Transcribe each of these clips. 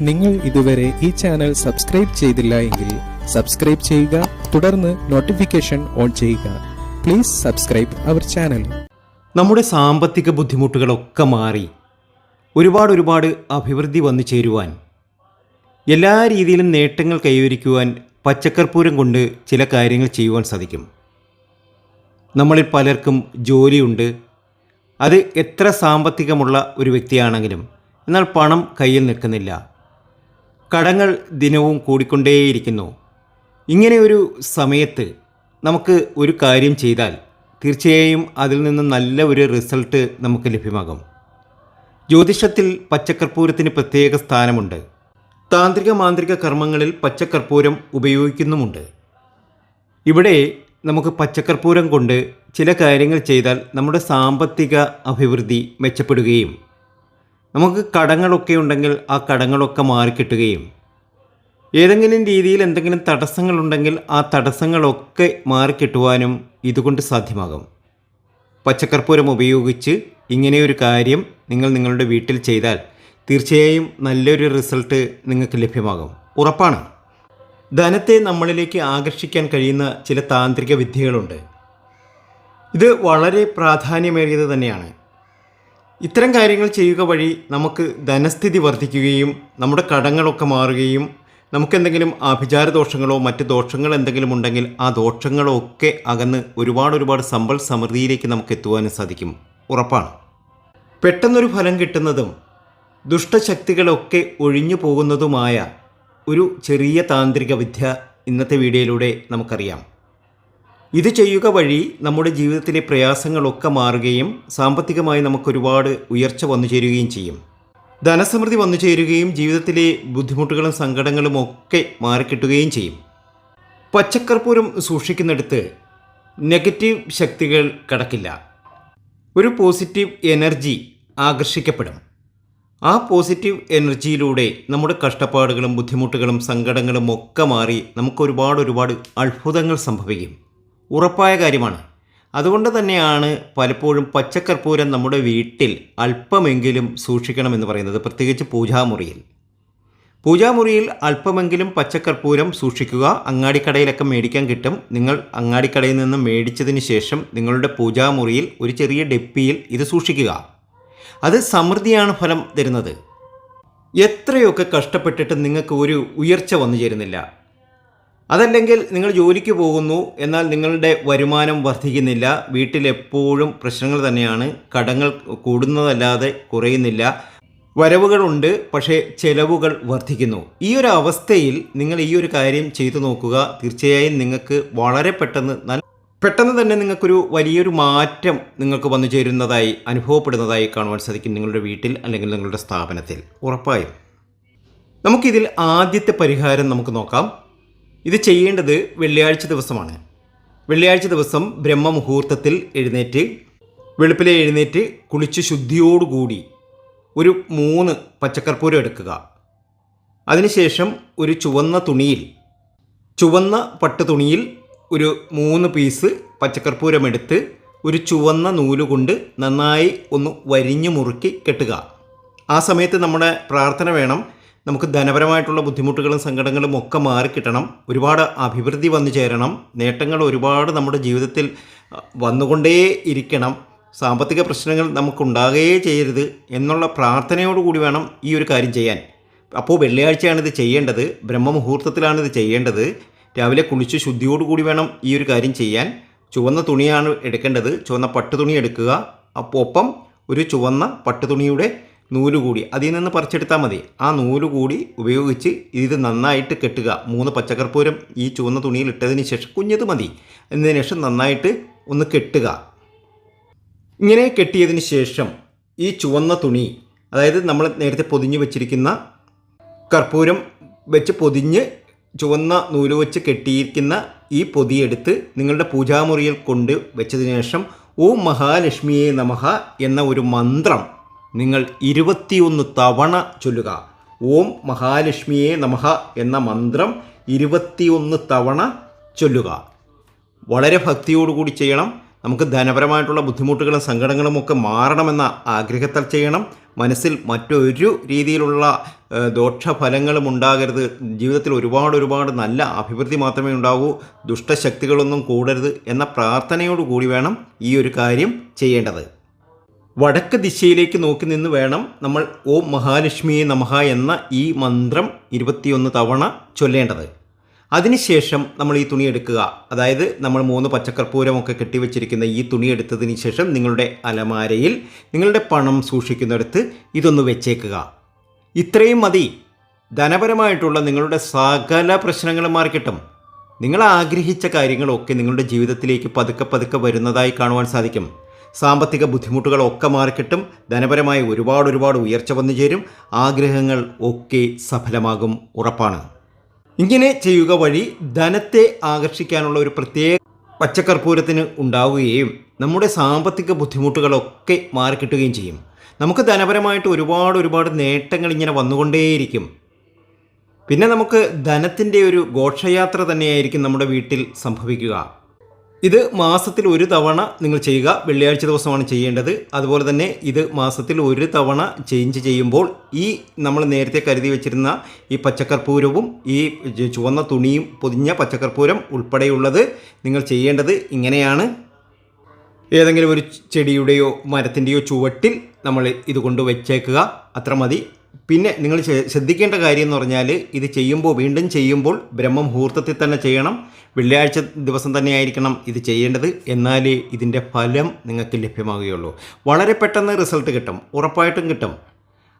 നിങ്ങൾ ഇതുവരെ ഈ ചാനൽ സബ്സ്ക്രൈബ് ചെയ്തില്ല എങ്കിൽ സബ്സ്ക്രൈബ് ചെയ്യുക തുടർന്ന് നോട്ടിഫിക്കേഷൻ ഓൺ ചെയ്യുക. പ്ലീസ് സബ്സ്ക്രൈബ് അവർ ചാനൽ നമ്മുടെ സാമ്പത്തിക ബുദ്ധിമുട്ടുകളൊക്കെ മാറി. ഒരുപാട് ഒരുപാട് അഭിവൃദ്ധി വന്നു ചേരുവാൻ. എല്ലാ രീതിയിലും നേട്ടങ്ങൾ കൈവരിക്കുവാൻ പച്ചക്കർപ്പൂരം കൊണ്ട് ചില കാര്യങ്ങൾ ചെയ്യുവാൻ സാധിക്കും. നമ്മളിൽ പലർക്കും ജോലിയുണ്ട്. അത് എത്ര സാമ്പത്തികമുള്ള ഒരു വ്യക്തിയാണെങ്കിലും എന്നാൽ പണം കയ്യിൽ നിൽക്കുന്നില്ല. കടങ്ങൾ ദിനവും കൂടിക്കൊണ്ടേയിരിക്കുന്നു. ഇങ്ങനെയൊരു സമയത്ത് നമുക്ക് ഒരു കാര്യം ചെയ്താൽ തീർച്ചയായും അതിൽ നിന്ന് നല്ല ഒരു റിസൾട്ട് നമുക്ക് ലഭ്യമാകും. ജ്യോതിഷത്തിൽ പച്ചക്കർപ്പൂരത്തിന് പ്രത്യേക സ്ഥാനമുണ്ട്. താന്ത്രിക മാന്ത്രിക കർമ്മങ്ങളിൽ പച്ചക്കർപ്പൂരം ഉപയോഗിക്കുന്നുമുണ്ട്. ഇവിടെ നമുക്ക് പച്ചക്കർപ്പൂരം കൊണ്ട് ചില കാര്യങ്ങൾ ചെയ്താൽ നമ്മുടെ സാമ്പത്തിക അഭിവൃദ്ധി മെച്ചപ്പെടുകയും നമുക്ക് കടങ്ങളൊക്കെ ഉണ്ടെങ്കിൽ ആ കടങ്ങളൊക്കെ മാറിക്കിട്ടുകയും ഏതെങ്കിലും രീതിയിൽ എന്തെങ്കിലും തടസ്സങ്ങളുണ്ടെങ്കിൽ ആ തടസ്സങ്ങളൊക്കെ മാറിക്കിട്ടുവാനും ഇതുകൊണ്ട് സാധ്യമാകും. പച്ചക്കർപ്പൂരം ഉപയോഗിച്ച് ഇങ്ങനെയൊരു കാര്യം നിങ്ങൾ നിങ്ങളുടെ വീട്ടിൽ ചെയ്താൽ തീർച്ചയായും നല്ലൊരു റിസൾട്ട് നിങ്ങൾക്ക് ലഭ്യമാകും. ഉറപ്പാണ്. ധനത്തെ നമ്മളിലേക്ക് ആകർഷിക്കാൻ കഴിയുന്ന ചില താന്ത്രിക വിദ്യകളുണ്ട്. ഇത് വളരെ പ്രാധാന്യമേറിയത് തന്നെയാണ്. ഇത്തരം കാര്യങ്ങൾ ചെയ്യുക വഴി നമുക്ക് ധനസ്ഥിതി വർദ്ധിക്കുകയും നമ്മുടെ കടങ്ങളൊക്കെ മാറുകയും നമുക്കെന്തെങ്കിലും ആഭിചാര ദോഷങ്ങളോ മറ്റ് ദോഷങ്ങൾ എന്തെങ്കിലും ഉണ്ടെങ്കിൽ ആ ദോഷങ്ങളോ ഒക്കെ അകന്ന് ഒരുപാട് ഒരുപാട് സമ്പൽ സമൃദ്ധിയിലേക്ക് നമുക്ക് എത്തുവാനും സാധിക്കും. ഉറപ്പാണ്. പെട്ടെന്നൊരു ഫലം കിട്ടുന്നതും ദുഷ്ടശക്തികളൊക്കെ ഒഴിഞ്ഞു പോകുന്നതുമായ ഒരു ചെറിയ താന്ത്രിക വിദ്യ ഇന്നത്തെ വീഡിയോയിലൂടെ നമുക്കറിയാം. ഇത് ചെയ്യുക വഴി നമ്മുടെ ജീവിതത്തിലെ പ്രയാസങ്ങളൊക്കെ മാറുകയും സാമ്പത്തികമായി നമുക്കൊരുപാട് ഉയർച്ച വന്നു ചേരുകയും ചെയ്യും. ധനസമൃദ്ധി വന്നു ചേരുകയും ജീവിതത്തിലെ ബുദ്ധിമുട്ടുകളും സങ്കടങ്ങളും ഒക്കെ മാറിക്കിട്ടുകയും ചെയ്യും. പച്ചക്കർപ്പൂരം സൂക്ഷിക്കുന്നിടത്ത് നെഗറ്റീവ് ശക്തികൾ കടക്കില്ല. ഒരു പോസിറ്റീവ് എനർജി ആകർഷിക്കപ്പെടും. ആ പോസിറ്റീവ് എനർജിയിലൂടെ നമ്മുടെ കഷ്ടപ്പാടുകളും ബുദ്ധിമുട്ടുകളും സങ്കടങ്ങളും ഒക്കെ മാറി നമുക്ക് ഒരുപാട് ഒരുപാട് അത്ഭുതങ്ങൾ സംഭവിക്കും. ഉറപ്പായ കാര്യമാണ്. അതുകൊണ്ട് തന്നെയാണ് പലപ്പോഴും പച്ചക്കർപ്പൂരം നമ്മുടെ വീട്ടിൽ അല്പമെങ്കിലും സൂക്ഷിക്കണമെന്ന് പറയുന്നത് പ്രത്യേകിച്ച് പൂജാമുറിയിൽ. പൂജാമുറിയിൽ അല്പമെങ്കിലും പച്ചക്കർപ്പൂരം സൂക്ഷിക്കുക അങ്ങാടിക്കടയിലൊക്കെ മേടിക്കാൻ കിട്ടും. നിങ്ങൾ അങ്ങാടിക്കടയിൽ നിന്ന് മേടിച്ചതിന് ശേഷം നിങ്ങളുടെ പൂജാമുറിയിൽ ഒരു ചെറിയ ഡെപ്പിയിൽ ഇത് സൂക്ഷിക്കുക. അത് സമൃദ്ധിയാണ് ഫലം തരുന്നത്. എത്രയൊക്കെ കഷ്ടപ്പെട്ടിട്ട് നിങ്ങൾക്ക് ഒരു ഉയർച്ച വന്നു ചേരുന്നില്ല. അതല്ലെങ്കിൽ നിങ്ങൾ ജോലിക്ക് പോകുന്നു എന്നാൽ നിങ്ങളുടെ വരുമാനം വർദ്ധിക്കുന്നില്ല. വീട്ടിലെപ്പോഴും പ്രശ്നങ്ങൾ തന്നെയാണ്. കടങ്ങൾ കൂടുന്നതല്ലാതെ കുറയുന്നില്ല. വരവുകളുണ്ട് പക്ഷേ ചെലവുകൾ വർദ്ധിക്കുന്നു. ഈ ഒരു അവസ്ഥയിൽ നിങ്ങൾ ഈ ഒരു കാര്യം ചെയ്തു നോക്കുക. തീർച്ചയായും നിങ്ങൾക്ക് വളരെ പെട്ടെന്ന് നല്ല പെട്ടെന്ന് തന്നെ നിങ്ങൾക്കൊരു വലിയൊരു മാറ്റം നിങ്ങൾക്ക് വന്നു ചേരുന്നതായി അനുഭവപ്പെടുന്നതായി കാണുവാൻ സാധിക്കും നിങ്ങളുടെ വീട്ടിൽ അല്ലെങ്കിൽ നിങ്ങളുടെ സ്ഥാപനത്തിൽ. ഉറപ്പായും. നമുക്കിതിൽ ആദ്യത്തെ പരിഹാരം നമുക്ക് നോക്കാം. ഇത് ചെയ്യേണ്ടത് വെള്ളിയാഴ്ച ദിവസമാണ്. വെള്ളിയാഴ്ച ദിവസം ബ്രഹ്മമുഹൂർത്തത്തിൽ എഴുന്നേറ്റ് വെളുപ്പിലെ എഴുന്നേറ്റ് കുളിച്ച് ശുദ്ധിയോടുകൂടി ഒരു മൂന്ന് പച്ചക്കർപ്പൂരം എടുക്കുക. അതിനുശേഷം ഒരു ചുവന്ന തുണിയിൽ ചുവന്ന പട്ട് തുണിയിൽ ഒരു മൂന്ന് പീസ് പച്ചക്കർപ്പൂരം എടുത്ത് ഒരു ചുവന്ന നൂലുകൊണ്ട് നന്നായി ഒന്ന് വരിഞ്ഞു മുറുക്കി കെട്ടുക. ആ സമയത്ത് നമ്മുടെ പ്രാർത്ഥന വേണം. നമുക്ക് ധനപരമായിട്ടുള്ള ബുദ്ധിമുട്ടുകളും സങ്കടങ്ങളും ഒക്കെ മാറിക്കിട്ടണം ഒരുപാട് അഭിവൃദ്ധി വന്നു ചേരണം. നേട്ടങ്ങൾ ഒരുപാട് നമ്മുടെ ജീവിതത്തിൽ വന്നുകൊണ്ടേ ഇരിക്കണം. സാമ്പത്തിക പ്രശ്നങ്ങൾ നമുക്കുണ്ടാകുകയേ ചെയ്യരുത് എന്നുള്ള പ്രാർത്ഥനയോടുകൂടി വേണം ഈ ഒരു കാര്യം ചെയ്യാൻ. അപ്പോൾ വെള്ളിയാഴ്ചയാണ് ഇത് ചെയ്യേണ്ടത്. ബ്രഹ്മമുഹൂർത്തത്തിലാണ് ഇത് ചെയ്യേണ്ടത്. രാവിലെ കുളിച്ച് ശുദ്ധിയോടുകൂടി വേണം ഈ ഒരു കാര്യം ചെയ്യാൻ. ചുവന്ന തുണിയാണ് എടുക്കേണ്ടത്. ചുവന്ന പട്ട് തുണി എടുക്കുക. അപ്പോൾ ഒപ്പം ഒരു ചുവന്ന പട്ട് തുണിയുടെ നൂൽ കൂടി അതിൽ നിന്ന് പറിച്ചെടുത്താൽ മതി. ആ നൂൽ കൂടി ഉപയോഗിച്ച് ഇത് നന്നായിട്ട് കെട്ടുക. മൂന്ന് പച്ചക്കർപ്പൂരം ഈ ചുവന്ന തുണിയിൽ ഇട്ടതിന് ശേഷം കുഞ്ഞത് മതി. എന്നതിന് ശേഷം നന്നായിട്ട് ഒന്ന് കെട്ടുക. ഇങ്ങനെ കെട്ടിയതിന് ശേഷം ഈ ചുവന്ന തുണി അതായത് നമ്മൾ നേരത്തെ പൊതിഞ്ഞ് വെച്ചിരിക്കുന്ന കർപ്പൂരം വെച്ച് പൊതിഞ്ഞ് ചുവന്ന നൂൽ വെച്ച് കെട്ടിയിരിക്കുന്ന ഈ പൊതിയെടുത്ത് നിങ്ങളുടെ പൂജാമുറിയിൽ കൊണ്ട് വെച്ചതിന് ശേഷം ഓം മഹാലക്ഷ്മിയെ നമഹ എന്ന ഒരു മന്ത്രം നിങ്ങൾ ഇരുപത്തിയൊന്ന് തവണ ചൊല്ലുക. ഓം മഹാലക്ഷ്മിയെ നമഹ എന്ന മന്ത്രം ഇരുപത്തിയൊന്ന് തവണ ചൊല്ലുക. വളരെ ഭക്തിയോടുകൂടി ചെയ്യണം. നമുക്ക് ധനപരമായിട്ടുള്ള ബുദ്ധിമുട്ടുകളും സങ്കടങ്ങളും ഒക്കെ മാറണമെന്ന ആഗ്രഹത്താൽ ചെയ്യണം. മനസ്സിൽ മറ്റൊരു രീതിയിലുള്ള ദോഷഫലങ്ങളും ഉണ്ടാകരുത്. ജീവിതത്തിൽ ഒരുപാട് ഒരുപാട് നല്ല അഭിവൃദ്ധി മാത്രമേ ഉണ്ടാകൂ. ദുഷ്ടശക്തികളൊന്നും കൂടരുത് എന്ന പ്രാർത്ഥനയോടുകൂടി വേണം ഈ ഒരു കാര്യം ചെയ്യേണ്ടത്. വടക്ക് ദിശയിലേക്ക് നോക്കി നിന്ന് വേണം നമ്മൾ ഓം മഹാലക്ഷ്മിയെ നമഹ എന്ന ഈ മന്ത്രം ഇരുപത്തിയൊന്ന് തവണ ചൊല്ലേണ്ടത്. അതിനുശേഷം നമ്മൾ ഈ തുണി എടുക്കുക. അതായത് നമ്മൾ മൂന്ന് പച്ചക്കർപ്പൂരമൊക്കെ കെട്ടിവെച്ചിരിക്കുന്ന ഈ തുണി എടുത്തതിന് ശേഷം നിങ്ങളുടെ അലമാരയിൽ നിങ്ങളുടെ പണം സൂക്ഷിക്കുന്നിടത്ത് ഇതൊന്ന് വെച്ചേക്കുക. ഇത്രയും മതി. ധനപരമായിട്ടുള്ള നിങ്ങളുടെ സകല പ്രശ്നങ്ങളും മാറിക്കിട്ടും. നിങ്ങൾ ആഗ്രഹിച്ച കാര്യങ്ങളൊക്കെ നിങ്ങളുടെ ജീവിതത്തിലേക്ക് പതുക്കെ പതുക്കെ വരുന്നതായി കാണുവാൻ സാധിക്കും. സാമ്പത്തിക ബുദ്ധിമുട്ടുകളൊക്കെ മാറിക്കിട്ടും. ധനപരമായി ഒരുപാട് ഒരുപാട് ഉയർച്ച വന്നു ചേരും. ആഗ്രഹങ്ങൾ ഒക്കെ സഫലമാകും ഉറപ്പാണ്. ഇങ്ങനെ ചെയ്യുക വഴി ധനത്തെ ആകർഷിക്കാനുള്ള ഒരു പ്രത്യേക പച്ചക്കർപ്പൂരത്തിന് ഉണ്ടാവുകയും നമ്മുടെ സാമ്പത്തിക ബുദ്ധിമുട്ടുകളൊക്കെ മാറിക്കിട്ടുകയും ചെയ്യും. നമുക്ക് ധനപരമായിട്ട് ഒരുപാട് ഒരുപാട് നേട്ടങ്ങൾ ഇങ്ങനെ വന്നുകൊണ്ടേയിരിക്കും. പിന്നെ നമുക്ക് ധനത്തിന്റെ ഒരു ഘോഷയാത്ര തന്നെയായിരിക്കും നമ്മുടെ വീട്ടിൽ സംഭവിക്കുക. ഇത് മാസത്തിൽ ഒരു തവണ നിങ്ങൾ ചെയ്യുക. വെള്ളിയാഴ്ച ദിവസമാണ് ചെയ്യേണ്ടത്. അതുപോലെ തന്നെ ഇത് മാസത്തിൽ ഒരു തവണ ചേഞ്ച് ചെയ്യുമ്പോൾ ഈ നമ്മൾ നേരത്തെ കരുതി വെച്ചിരുന്ന ഈ പച്ചക്കർപ്പൂരവും ഈ ചുവന്ന തുണിയും പൊതിഞ്ഞ പച്ചക്കർപ്പൂരം ഉൾപ്പെടെയുള്ളത് നിങ്ങൾ ചെയ്യേണ്ടത് ഇങ്ങനെയാണ്. ഏതെങ്കിലും ഒരു ചെടിയുടെയോ മരത്തിന്റെയോ ചുവട്ടിൽ നമ്മൾ ഇത് കൊണ്ട് വെച്ചേക്കുക. അത്ര മതി. പിന്നെ നിങ്ങൾ ശ്രദ്ധിക്കേണ്ട കാര്യം എന്ന് പറഞ്ഞാൽ ഇത് ചെയ്യുമ്പോൾ വീണ്ടും ചെയ്യുമ്പോൾ ബ്രഹ്മമുഹൂർത്തത്തിൽ തന്നെ ചെയ്യണം. വെള്ളിയാഴ്ച ദിവസം തന്നെ ആയിരിക്കണം ഇത് ചെയ്യേണ്ടത്. എന്നാലേ ഇതിന്റെ ഫലം നിങ്ങൾക്ക് ലഭ്യമാകുകയുള്ളൂ. വളരെ പെട്ടെന്ന് റിസൾട്ട് കിട്ടും. ഉറപ്പായിട്ടും കിട്ടും.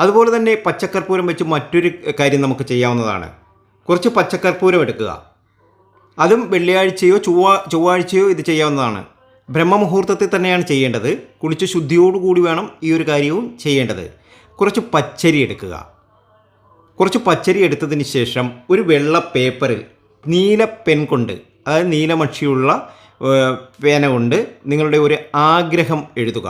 അതുപോലെ തന്നെ പച്ചക്കർപ്പൂരം വെച്ച് മറ്റൊരു കാര്യം നമുക്ക് ചെയ്യാവുന്നതാണ്. കുറച്ച് പച്ചക്കർപ്പൂരം എടുക്കുക. അതും വെള്ളിയാഴ്ചയോ ചൊവ്വാ ചൊവ്വാഴ്ചയോ ഇത് ചെയ്യാവുന്നതാണ്. ബ്രഹ്മമുഹൂർത്തത്തിൽ തന്നെയാണ് ചെയ്യേണ്ടത്. കുളിച്ച് ശുദ്ധിയോടുകൂടി വേണം ഈ ഒരു കാര്യവും ചെയ്യേണ്ടത്. കുറച്ച് പച്ചരി എടുക്കുക. കുറച്ച് പച്ചരി എടുത്തതിന് ശേഷം ഒരു വെള്ള പേപ്പറിൽ നീല പെൻ കൊണ്ട് അതായത് നീലമക്ഷിയുള്ള പേന കൊണ്ട് നിങ്ങളുടെ ഒരു ആഗ്രഹം എഴുതുക.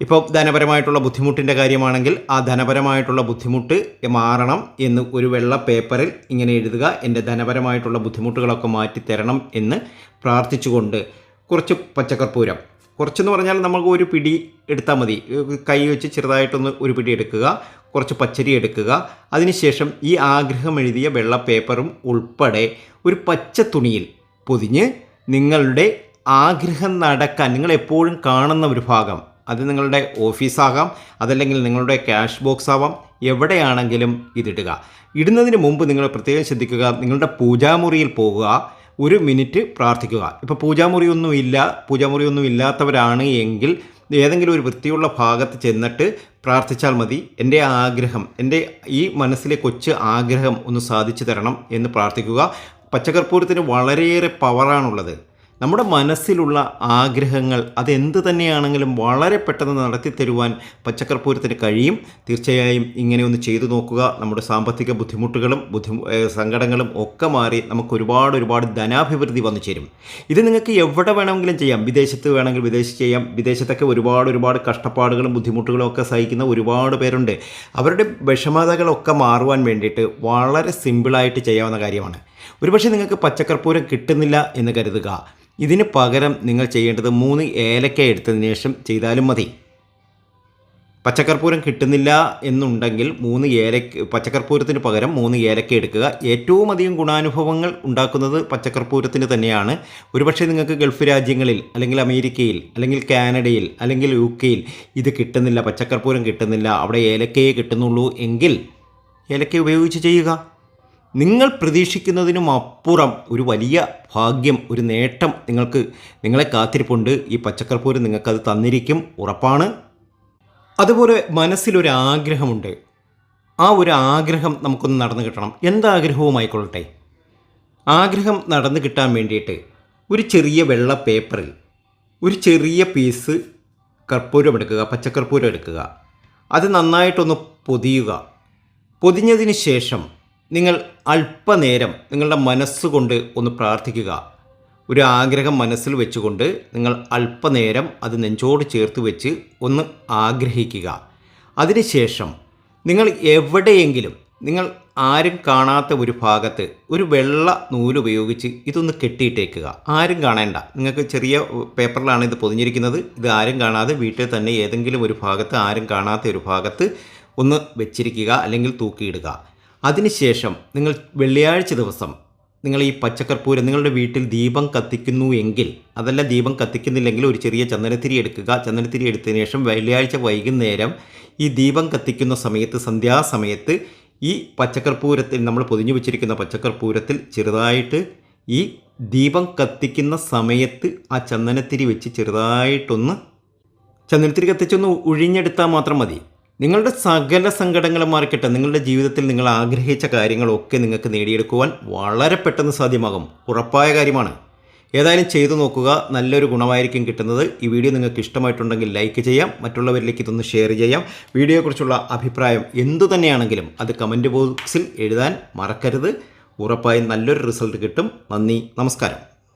ഇപ്പോൾ ധനപരമായിട്ടുള്ള ബുദ്ധിമുട്ടിന്റെ കാര്യമാണെങ്കിൽ ആ ധനപരമായിട്ടുള്ള ബുദ്ധിമുട്ട് മാറണം എന്ന് ഒരു വെള്ള പേപ്പറിൽ ഇങ്ങനെ എഴുതുക. എന്റെ ധനപരമായിട്ടുള്ള ബുദ്ധിമുട്ടുകളൊക്കെ മാറ്റി തരണം എന്ന് പ്രാർത്ഥിച്ചുകൊണ്ട് കുറച്ച് പച്ചക്കർപ്പൂരം. കുറച്ചെന്ന് പറഞ്ഞാൽ നമുക്ക് ഒരു പിടി എടുത്താൽ മതി. കൈ വെച്ച് ചെറുതായിട്ടൊന്ന് ഒരു പിടി എടുക്കുക. കുറച്ച് പച്ചരി എടുക്കുക. അതിനുശേഷം ഈ ആഗ്രഹം എഴുതിയ വെള്ള പേപ്പറും ഉൾപ്പെടെ ഒരു പച്ച തുണിയിൽ പൊതിഞ്ഞ് നിങ്ങളുടെ ആഗ്രഹം നടക്കാൻ നിങ്ങൾ എപ്പോഴും കാണുന്ന ഒരു ഭാഗം അത് നിങ്ങളുടെ ഓഫീസാകാം അതല്ലെങ്കിൽ നിങ്ങളുടെ ക്യാഷ് ബോക്സ് ആവാം എവിടെയാണെങ്കിലും ഇതിടുക. ഇടുന്നതിന് മുമ്പ് നിങ്ങൾ പ്രത്യേകം ശ്രദ്ധിക്കുക നിങ്ങളുടെ പൂജാമുറിയിൽ പോകുക ഒരു മിനിറ്റ് പ്രാർത്ഥിക്കുക. ഇപ്പോൾ പൂജാമുറിയൊന്നും ഇല്ല പൂജാമുറിയൊന്നും ഇല്ലാത്തവരാണ് എങ്കിൽ ഏതെങ്കിലും ഒരു വൃത്തിയുള്ള ഭാഗത്ത് ചെന്നിട്ട് പ്രാർത്ഥിച്ചാൽ മതി. എന്റെ ആഗ്രഹം എന്റെ ഈ മനസ്സിലെ കൊച്ചു ആഗ്രഹം ഒന്ന് സാധിച്ചു തരണം എന്ന് പ്രാർത്ഥിക്കുക. പച്ചക്കർപ്പൂരത്തിന് വളരെയേറെ പവറാണുള്ളത് നമ്മുടെ മനസ്സിലുള്ള ആഗ്രഹങ്ങൾ അതെന്ത് തന്നെയാണെങ്കിലും വളരെ പെട്ടെന്ന് നടത്തി തരുവാൻ പച്ചക്കർപ്പൂരത്തിന് കഴിയും. തീർച്ചയായും ഇങ്ങനെ ഒന്ന് ചെയ്തു നോക്കുക. നമ്മുടെ സാമ്പത്തിക ബുദ്ധിമുട്ടുകളും ബുദ്ധി സങ്കടങ്ങളും ഒക്കെ മാറി നമുക്ക് ഒരുപാട് ഒരുപാട് ധനാഭിവൃദ്ധി വന്നു ചേരും. ഇത് നിങ്ങൾക്ക് എവിടെ വേണമെങ്കിലും ചെയ്യാം. വിദേശത്ത് വേണമെങ്കിൽ വിദേശത്ത് ചെയ്യാം. വിദേശത്തൊക്കെ ഒരുപാട് ഒരുപാട് കഷ്ടപ്പാടുകളും ബുദ്ധിമുട്ടുകളും ഒക്കെ സഹിക്കുന്ന ഒരുപാട് പേരുണ്ട്. അവരുടെ വിഷമതകളൊക്കെ മാറുവാൻ വേണ്ടിയിട്ട് വളരെ സിമ്പിളായിട്ട് ചെയ്യാവുന്ന കാര്യമാണ്. ഒരുപക്ഷെ നിങ്ങൾക്ക് പച്ചക്കർപ്പൂരം കിട്ടുന്നില്ല എന്ന് കരുതുക. ഇതിന് പകരം നിങ്ങൾ ചെയ്യേണ്ടത് മൂന്ന് ഏലക്ക എടുത്തതിന് ശേഷം ചെയ്താലും മതി. പച്ചക്കർപ്പൂരം കിട്ടുന്നില്ല എന്നുണ്ടെങ്കിൽ മൂന്ന് ഏലക്ക പച്ചക്കർപ്പൂരത്തിന് പകരം മൂന്ന് ഏലക്ക എടുക്കുക. ഏറ്റവും അധികം ഗുണാനുഭവങ്ങൾ ഉണ്ടാക്കുന്നത് പച്ചക്കർപ്പൂരത്തിന് തന്നെയാണ്. ഒരുപക്ഷെ നിങ്ങൾക്ക് ഗൾഫ് രാജ്യങ്ങളിൽ അല്ലെങ്കിൽ അമേരിക്കയിൽ അല്ലെങ്കിൽ കാനഡയിൽ അല്ലെങ്കിൽ യു കെയിൽ ഇത് കിട്ടുന്നില്ല പച്ചക്കർപ്പൂരം കിട്ടുന്നില്ല അവിടെ ഏലക്കയെ കിട്ടുന്നുള്ളൂ എങ്കിൽ ഏലക്ക ഉപയോഗിച്ച് ചെയ്യുക. നിങ്ങൾ പ്രതീക്ഷിക്കുന്നതിനും അപ്പുറം ഒരു വലിയ ഭാഗ്യം ഒരു നേട്ടം നിങ്ങൾക്ക് നിങ്ങളെ കാത്തിരിപ്പുണ്ട്. ഈ പച്ചക്കർപ്പൂരം നിങ്ങൾക്കത് തന്നിരിക്കും. ഉറപ്പാണ്. അതുപോലെ മനസ്സിലൊരു ആഗ്രഹമുണ്ട് ആ ഒരു ആഗ്രഹം നമുക്കൊന്ന് നടന്നു കിട്ടണം. എന്താഗ്രഹവുമായിക്കൊള്ളട്ടെ? ആഗ്രഹം നടന്നു കിട്ടാൻ വേണ്ടിയിട്ട് ഒരു ചെറിയ വെള്ള പേപ്പറിൽ ഒരു ചെറിയ പീസ് കർപ്പൂരം എടുക്കുക പച്ചക്കർപ്പൂരം എടുക്കുക. അത് നന്നായിട്ടൊന്ന് പൊതിയുക. പൊതിഞ്ഞതിന് ശേഷം നിങ്ങൾ അല്പനേരം നിങ്ങളുടെ മനസ്സുകൊണ്ട് ഒന്ന് പ്രാർത്ഥിക്കുക. ഒരു ആഗ്രഹം മനസ്സിൽ വെച്ചുകൊണ്ട് നിങ്ങൾ അല്പനേരം അത് നെഞ്ചോട് ചേർത്ത് വെച്ച് ഒന്ന് ആഗ്രഹിക്കുക. അതിനുശേഷം നിങ്ങൾ എവിടെയെങ്കിലും നിങ്ങൾ ആരും കാണാത്ത ഒരു ഭാഗത്ത് ഒരു വെള്ള നൂലുപയോഗിച്ച് ഇതൊന്ന് കെട്ടിയിട്ടേക്കുക. ആരും കാണേണ്ട. നിങ്ങൾക്ക് ചെറിയ പേപ്പറിലാണ് ഇത് പൊതിഞ്ഞിരിക്കുന്നത്. ഇത് ആരും കാണാതെ വീട്ടിൽ തന്നെ ഏതെങ്കിലും ഒരു ഭാഗത്ത് ആരും കാണാത്ത ഒരു ഭാഗത്ത് ഒന്ന് വെച്ചിരിക്കുക അല്ലെങ്കിൽ തൂക്കിയിടുക. അതിനുശേഷം നിങ്ങൾ വെള്ളിയാഴ്ച ദിവസം നിങ്ങൾ ഈ പച്ചക്കർപ്പൂരം നിങ്ങളുടെ വീട്ടിൽ ദീപം കത്തിക്കുന്നു എങ്കിൽ അതല്ല ദീപം കത്തിക്കുന്നില്ലെങ്കിൽ ഒരു ചെറിയ ചന്ദനത്തിരി എടുക്കുക. ചന്ദനത്തിരി എടുത്തതിന് ശേഷം വെള്ളിയാഴ്ച വൈകുന്നേരം ഈ ദീപം കത്തിക്കുന്ന സമയത്ത് സന്ധ്യാസമയത്ത് ഈ പച്ചക്കർപ്പൂരത്തിൽ നമ്മൾ പൊതിഞ്ഞു വെച്ചിരിക്കുന്ന പച്ചക്കർപ്പൂരത്തിൽ ചെറുതായിട്ട് ഈ ദീപം കത്തിക്കുന്ന സമയത്ത് ആ ചന്ദനത്തിരി വെച്ച് ചെറുതായിട്ടൊന്ന് ചന്ദനത്തിരി കത്തിച്ചൊന്ന് ഉഴിഞ്ഞെടുത്താൽ മാത്രം മതി. നിങ്ങളുടെ സകല സങ്കടങ്ങളും മാറിക്കട്ടെ നിങ്ങളുടെ ജീവിതത്തിൽ നിങ്ങൾ ആഗ്രഹിച്ച കാര്യങ്ങളൊക്കെ നിങ്ങൾക്ക് നേടിയെടുക്കുവാൻ വളരെ പെട്ടെന്ന് സാധ്യമാകും. ഉറപ്പായ കാര്യമാണ്. ഏതായാലും ചെയ്തു നോക്കുക. നല്ലൊരു ഗുണമായിരിക്കും കിട്ടുന്നത്. ഈ വീഡിയോ നിങ്ങൾക്ക് ഇഷ്ടമായിട്ടുണ്ടെങ്കിൽ ലൈക്ക് ചെയ്യാം. മറ്റുള്ളവരിലേക്ക് ഇതൊന്ന് ഷെയർ ചെയ്യാം. വീഡിയോയെക്കുറിച്ചുള്ള അഭിപ്രായം എന്തു തന്നെയാണെങ്കിലും അത് കമന്റ് ബോക്സിൽ എഴുതാൻ മറക്കരുത്. ഉറപ്പായും നല്ലൊരു റിസൾട്ട് കിട്ടും. നന്ദി. നമസ്കാരം.